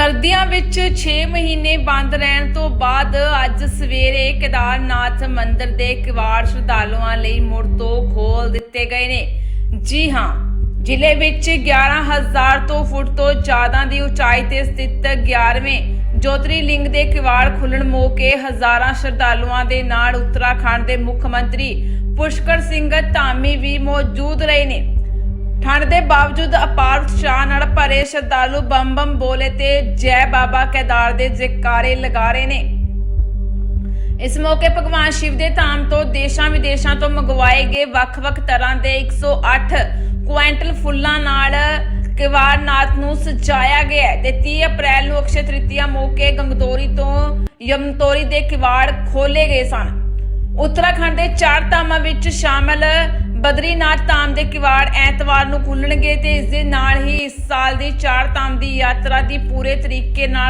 ਸਰਦੀਆਂ ਵਿੱਚ 6 ਮਹੀਨੇ ਬੰਦ ਰਹਿਣ ਤੋਂ ਬਾਅਦ ਅੱਜ ਸਵੇਰੇ ਕੇਦਾਰਨਾਥ ਮੰਦਿਰ ਦੇ ਕਿਵਾੜ ਸ਼ਰਧਾਲੂਆਂ ਲਈ ਮੁੜ ਤੋਂ ਖੋਲ ਦਿੱਤੇ ਗਏ ਨੇ। ਜੀ ਹਾਂ, ਜ਼ਿਲ੍ਹੇ ਵਿੱਚ 11000 ਤੋਂ ਫੁੱਟ ਤੋਂ ਜ਼ਿਆਦਾ ਦੀ ਉਚਾਈ ਤੇ ਸਥਿਤ 11ਵੇਂ ਜੋਤਰੀ ਲਿੰਗ ਦੇ ਕਿਵਾੜ ਖੁੱਲਣ ਮੌਕੇ ਹਜ਼ਾਰਾਂ ਸ਼ਰਧਾਲੂਆਂ ਦੇ ਨਾਲ ਉੱਤਰਾਖੰਡ ਦੇ ਮੁੱਖ ਮੰਤਰੀ ਪੁਸ਼ਕਰ ਸਿੰਘ ਧਾਮੀ ਵੀ ਮੌਜੂਦ ਠੰਡ ਦੇ ਬਾਵਜੂਦ ਅਪਾਰ ਉਤਸ਼ਾਹ ਨਾਲ ਭਰੇ ਸ਼ਰਧਾਲੂ ਬੰਮ ਬੰਮ ਬੋਲੇ ਤੇ ਜੈ ਬਾਬਾ ਕੇਦਾਰ ਦੇ ਜੈਕਾਰੇ ਲਗਾ ਰਹੇ ਨੇ। ਇਸ ਮੌਕੇ ਭਗਵਾਨ ਸ਼ਿਵ ਦੇ ਧਾਮ ਤੋਂ ਦੇਸ਼ਾਂ ਵਿਦੇਸ਼ਾਂ ਤੋਂ ਮੰਗਵਾਏ ਗਏ ਵੱਖ-ਵੱਖ ਤਰ੍ਹਾਂ ਦੇ 108 ਕੁਇੰਟਲ ਫੁੱਲਾਂ ਨਾਲ ਕਿਵਾਰਨਾਥ ਨੂੰ ਸਜਾਇਆ ਗਿਆ ਤੇ 30 ਅਪ੍ਰੈਲ ਨੂੰ ਅਕਸ਼ੇ ਤ੍ਰਿਤੀਆ ਮੌਕੇ ਗੰਗਦੋਰੀ ਤੋਂ ਯਮਨਤੋਰੀ ਦੇ ਕਿਵਾੜ ਖੋਲੇ ਗਏ ਸਨ। ਉੱਤਰਾਖੰਡ ਦੇ ਚਾਰ ਧਾਮਾਂ ਵਿੱਚ ਸ਼ਾਮਲ ਬਦਰੀਨਾਥ ਧਾਮ ਦੇ ਕਿਵਾੜ ਐਤਵਾਰ ਨੂੰ ਖੁੱਲਣਗੇ ਤੇ ਇਸ ਦੇ ਨਾਲ ਹੀ ਇਸ ਸਾਲ ਦੀ ਚਾਰ ਧਾਮ ਦੀ ਯਾਤਰਾ ਦੀ ਪੂਰੇ ਤਰੀਕੇ ਨਾਲ